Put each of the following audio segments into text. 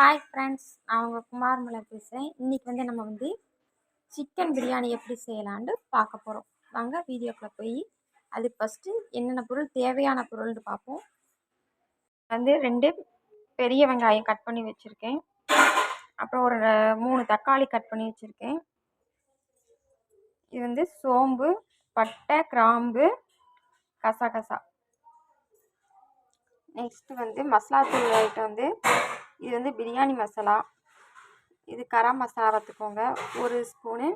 Hi friends நான் உங்கள் குமார்மலை பேசுகிறேன் இன்றைக்கி வந்து நம்ம வந்து சிக்கன் பிரியாணி எப்படி செய்யலான்னு பார்க்க போகிறோம் வாங்க வீடியோக்குள்ளே போய் அது ஃபஸ்ட்டு என்னென்ன பொருள் தேவையான பொருள்னு பார்ப்போம். வந்து ரெண்டு பெரிய வெங்காயம் கட் பண்ணி வச்சுருக்கேன். அப்புறம் ஒரு மூணு தக்காளி கட் பண்ணி வச்சுருக்கேன். இது வந்து சோம்பு பட்டை கிராம்பு கசகசா. நெக்ஸ்ட்டு வந்து மசாலா தூள் ஐட்டம் வந்து இது வந்து பிரியாணி மசாலா. இது கரம் மசாலா பார்த்துக்கோங்க ஒரு ஸ்பூனு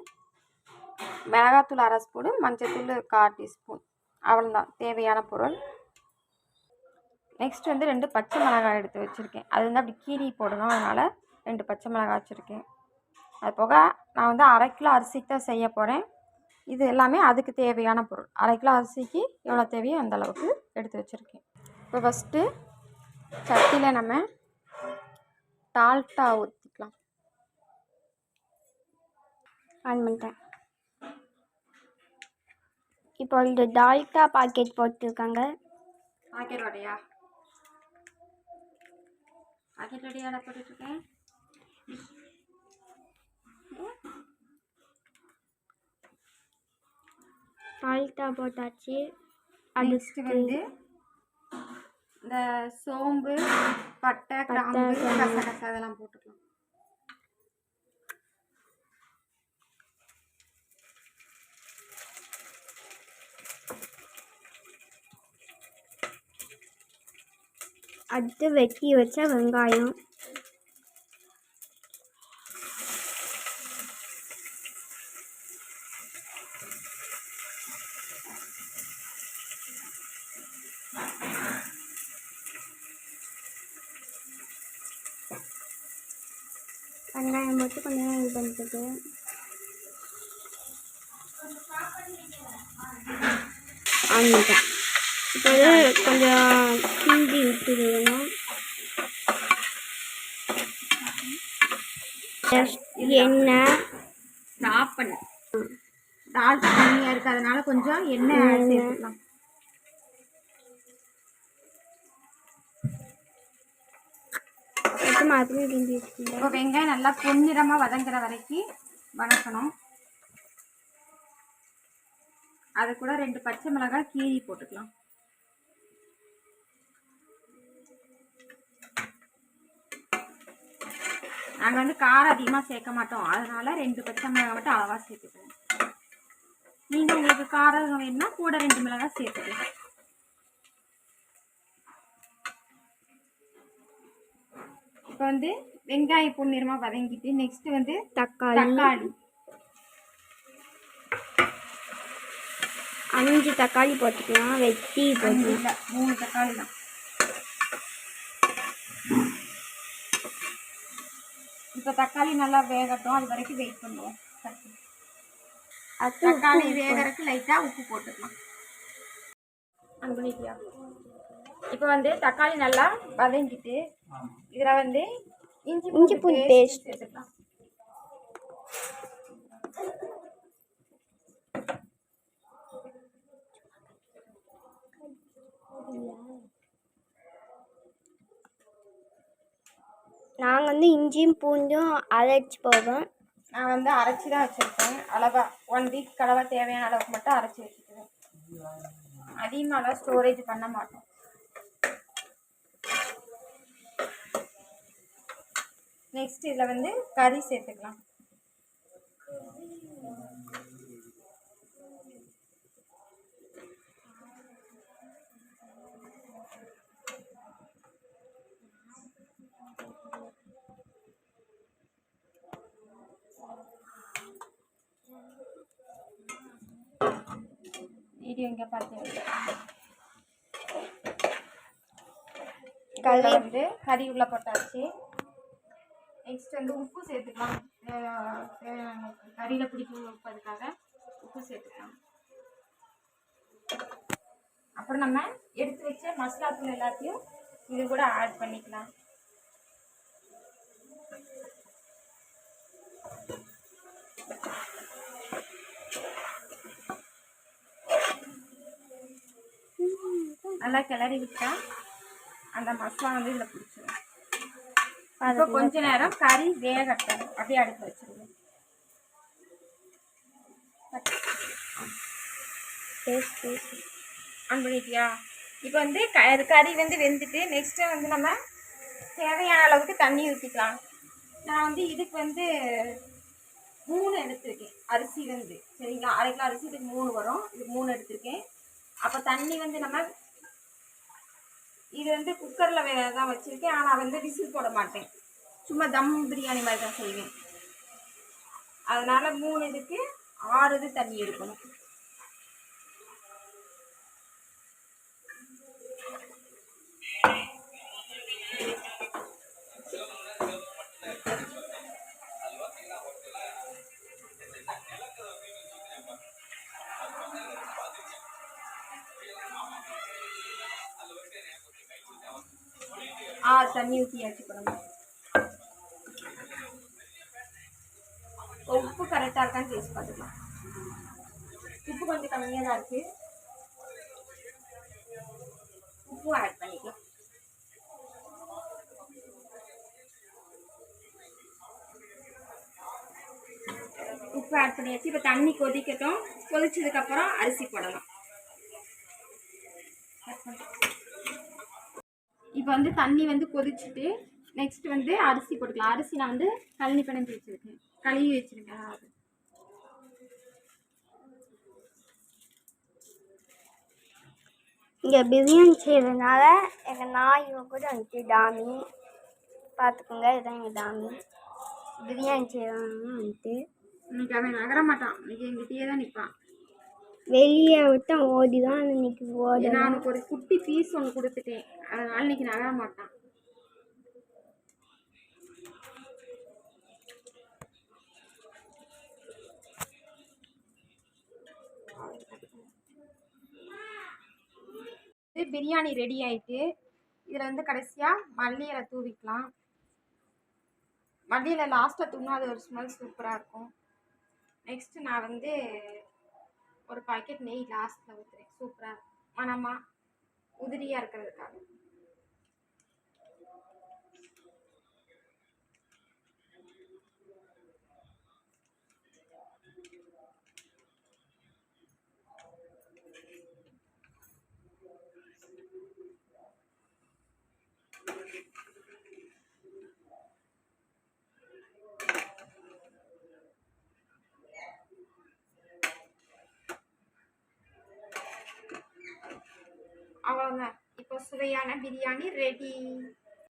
மிளகாத்தூள் அரை ஸ்பூனு மஞ்சத்தூள் கால் டீஸ்பூன். அவ்வளோதான் தேவையான பொருள். நெக்ஸ்ட் வந்து ரெண்டு பச்சை மிளகாய் எடுத்து வச்சுருக்கேன். அது வந்து அப்படி கீரி போடணும். அதனால் ரெண்டு பச்சை மிளகாய் வச்சுருக்கேன். அது போக நான் வந்து அரை கிலோ அரிசிக்கு தான் செய்ய போகிறேன் இது எல்லாமே அதுக்கு தேவையான பொருள். அரை கிலோ அரிசிக்கு எவ்வளோ தேவையோ அந்த அளவுக்கு எடுத்து வச்சுருக்கேன். இப்போ ஃபஸ்ட்டு சட்டியில் நம்ம டால்டா ஊற்றிக்கலாம் ஆன் பண்ணிட்டேன். இப்போ இந்த டால்டா பாக்கெட் போட்டிருக்காங்க. பாக்கெட் வடையா? பாக்கெட் வடையா போட்டுட்ருக்கேன். டால்டா போட்டாச்சு. அடுத்து வந்து இந்த சோம்பு பட்டை கிராம்பு. கசகசா இதெல்லாம் போட்டுக்கலாம் அடுத்து வெட்டி வச்ச வெங்காயம் வெங்காயம் போட்டு கொஞ்சம் நேரம் இது பண்ணிட்டு ஆனிட்டேன் இப்போ வந்து கொஞ்சம் கிண்டி விட்டுருவேணும் எண்ணெய். ஸ்டாப் பண்ணு தால் கம்மியாக இருக்குது அதனால கொஞ்சம் எண்ணெய். சேர்த்துக்கலாம். போட்டு மறுபடியும் கிண்டி வச்சுக்கோங்க. இப்போ வெங்காயம் நல்லா பொன்னிறமாக வதங்குற வரைக்கும் வதக்கணும் அது கூட ரெண்டு பச்சை மிளகாய் கீரி போட்டுக்கலாம். நாங்கள் வந்து காரம் அதிகமாக சேர்க்க மாட்டோம். அதனால ரெண்டு பச்சை மிளகாய் மட்டும் அளவாக சேர்த்துக்குவோம் நீங்கள் உங்களுக்கு காரம் வேணும்னா கூட ரெண்டு மிளகாய் சேர்த்துக்கலாம். இப்போ வந்து வெங்காயம் பொன்னிறமாக வதங்கிட்டு நெக்ஸ்ட் வந்து தக்காளி. தக்காளி. அஞ்சு தக்காளி போட்டுக்கலாம். வெட்டி போட்டுக்கலாம். மூணு தக்காளி தான். இப்போ தக்காளி நல்லா வேகட்டும். அது வரைக்கும் வெயிட் பண்ணுவோம். தக்காளி வேகறதுக்கு லைட்டாக உப்பு போட்டுக்கலாம். பண்ணிட்டியா இப்போ வந்து தக்காளி நல்லா வதங்கிட்டு இதில் வந்து இஞ்சி இஞ்சி பூண்டு paste. சேர்த்துக்கலாம். நாங்கள் வந்து இஞ்சியும் பூண்டும் அரைச்சி போவோம் நான் வந்து அரைச்சி தான் வச்சுருக்கேன். அளவா ஒன் வீக் அளவா தேவையான அளவுக்கு மட்டும் அரைச்சி வச்சுக்குவேன். அதிகமாகலாம் ஸ்டோரேஜ் பண்ண மாட்டோம். நெக்ஸ்ட் இதில் வந்து கறி சேர்த்துக்கலாம் வீடியோ இங்கே பார்த்தீங்க கறி. கறி வந்து கறி உள்ள போட்டாச்சு நெக்ஸ்ட் வந்து உப்பு சேர்த்துக்கலாம். கறியில் பிடிக்கும் உப்பு உப்பு சேர்த்துக்கலாம். அப்புறம் நம்ம எடுத்து வச்ச மசாலா தூள் எல்லாத்தையும் இது கூட ஆட் பண்ணிக்கலாம். நல்லா கிளறி விட்டா அந்த மசாலா வந்து இதில் பிடிச்சி இப்போ கொஞ்ச நேரம் கறி வேகட்டும். அப்படியே அடுப்பு பேசு ஆன் பண்ணிட்டியா? இப்போ வந்து க கறி வந்து வெந்துட்டு நெக்ஸ்ட்டு வந்து நம்ம தேவையான அளவுக்கு தண்ணி ஊற்றிக்கலாம் நான் வந்து இதுக்கு வந்து மூணு எடுத்திருக்கேன். அரிசி வந்து. சரிங்களா? அரை கிலோ அரிசி இதுக்கு மூணு வரும். இது மூணு எடுத்திருக்கேன். அப்போ தண்ணி வந்து நம்ம இது வந்து குக்கரில் வேறு தான் வச்சுருக்கேன். ஆனால் வந்து விசில் போட மாட்டேன். சும்மா தம் பிரியாணி மாதிரி தான் செய்வேன். அதனால் மூணு இதுக்கு ஆறு இது தண்ணி எடுக்கணும். தண்ணி ஊற்றியாச்சு போடணும். உப்பு கரெக்டாக இருக்கான்னு டேஸ்ட் பார்த்துக்கலாம். உப்பு கொஞ்சம் கம்மியாக தான் இருக்குது உப்பு ஆட் பண்ணிக்கலாம். உப்பு ஆட் பண்ணியாச்சு. இப்போ தண்ணி கொதிக்கட்டும். கொதிச்சதுக்கப்புறம் அரிசி போடலாம். இப்போ வந்து தண்ணி வந்து கொதிச்சுட்டு நெக்ஸ்ட் வந்து அரிசி போட்டுக்கலாம். அரிசி நான் வந்து கழனி பிணைஞ்சு வச்சுருக்கேன். கழுவி வச்சுருக்கேன் அது இங்கே பிரியாணி செய்கிறதுனால எங்கள் நாய் கூட வந்துட்டு டாமி. பார்த்துக்கோங்க இதான் எங்கள் டாமி. பிரியாணி செய்வாங்க வந்துட்டு இன்னைக்கு அவன் நகர மாட்டான். இன்னைக்கு எங்கிட்டயே தான் நிற்பான் வெளியே விட்டு ஓடி தான் இன்னைக்கு ஓடி நான் அவனுக்கு ஒரு குட்டி ஃபீஸ் ஒன்று கொடுத்துட்டேன். அதனால இன்னைக்கு நகர மாட்டான். இது பிரியாணி ரெடி ஆயிட்டு இதில் வந்து கடைசியாக மல்லி இலை தூவிக்கலாம். மல்லி இலை லாஸ்ட்டில் தூங்கினா அது ஒரு ஸ்மெல் சூப்பராக இருக்கும். நெக்ஸ்ட்டு நான் வந்து ஒரு பாக்கெட் நெய் லாஸ்ட்டில் ஊற்றுறேன் சூப்பராக இருக்கும். மணமாக உதிரியாக இருக்கிறதுக்காக. அவ்வளோதான் இப்போ சுவையான பிரியாணி ரெடி